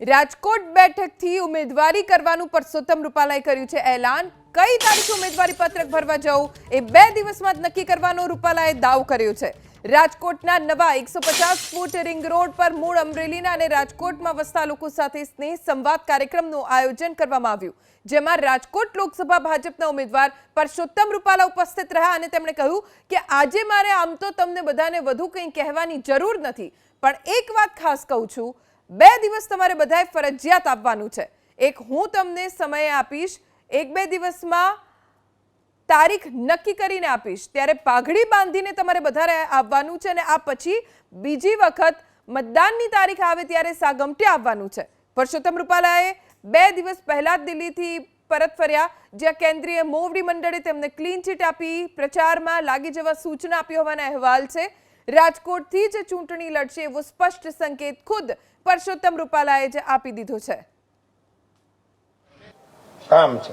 રાજકોટ બેઠકથી ઉમેદવારી કરવાનું પરસોત્તમ રૂપાલાએ કર્યું છે એલાન. કઈ તારીખે ઉમેદવારી પત્રક ભરવા જવું એ બે દિવસમાં જ નક્કી કરવાનો રૂપાલાએ દાવ કર્યો છે. રાજકોટના નવા એકસો પચાસ ફૂટ રિંગ રોડ પર મૂળ અમરેલીના અને રાજકોટમાં વસતા લોકો સાથે સ્નેહ સંવાદ કાર્યક્રમનું આયોજન કરવામાં આવ્યું. જેમાં રાજકોટ લોકસભા ભાજપના ઉમેદવાર પરસોત્તમ રૂપાલા ઉપસ્થિત રહ્યા અને તેમણે કહ્યું કે આજે મારે આમ તો તમને બધાને વધુ કંઈ કહેવાની જરૂર નથી. પણ એક વાત ખાસ કહું છું બે દિવસ તમારે બધાએ ફરજિયાત આપવાનું છે. એક હું તમને સમય આપીશ, એક બે દિવસમાં તારીખ નક્કી કરીને આપીશ. ત્યારે પાઘડી બાંધીને તમારે બધારે આવવાનું છે અને આ પછી બીજી વખત મતદાનની તારીખ આવે ત્યારે સાગમટે આવવાનું છે. પરસોત્તમ રૂપાલાએ બે દિવસ પહેલા જ દિલ્હીથી પરત ફર્યા, જ્યાં કેન્દ્રીય મોવડી મંડળે તેમને ક્લીન ચીટ આપી, પ્રચારમાં લાગી જવા સૂચના આપી હોવાના અહેવાલ છે. રાજકોટથી જ ચૂંટણી લડશે એવો સ્પષ્ટ સંકેત ખુદ પરસોત્તમ રૂપાલાએ જ આપી દીધો છે. કામ છે.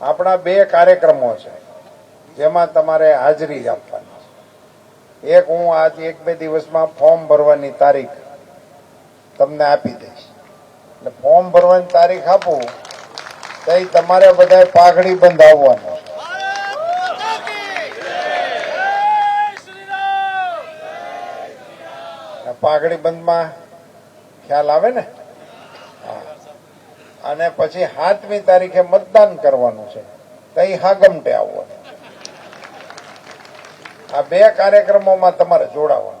આપણા બે કાર્યક્રમો છે. જેમાં તમારે હાજરી આપવાની છે. એક હું આજ એક બે દિવસમાં ફોર્મ ભરવાની તારીખ તમને આપી દઈશ. એટલે ફોર્મ ભરવાની તારીખ આપું તો તમારે બધા પાઘડી બંધાવવાનું છે આ પાઘડી બંધમાં ખ્યાલ આવે ને? અને પછી સાતમી તારીખે મતદાન કરવાનું છે. તઈ હાગમટે આવવાનું. આ બે કાર્યક્રમોમાં તમારે જોડાવાનું.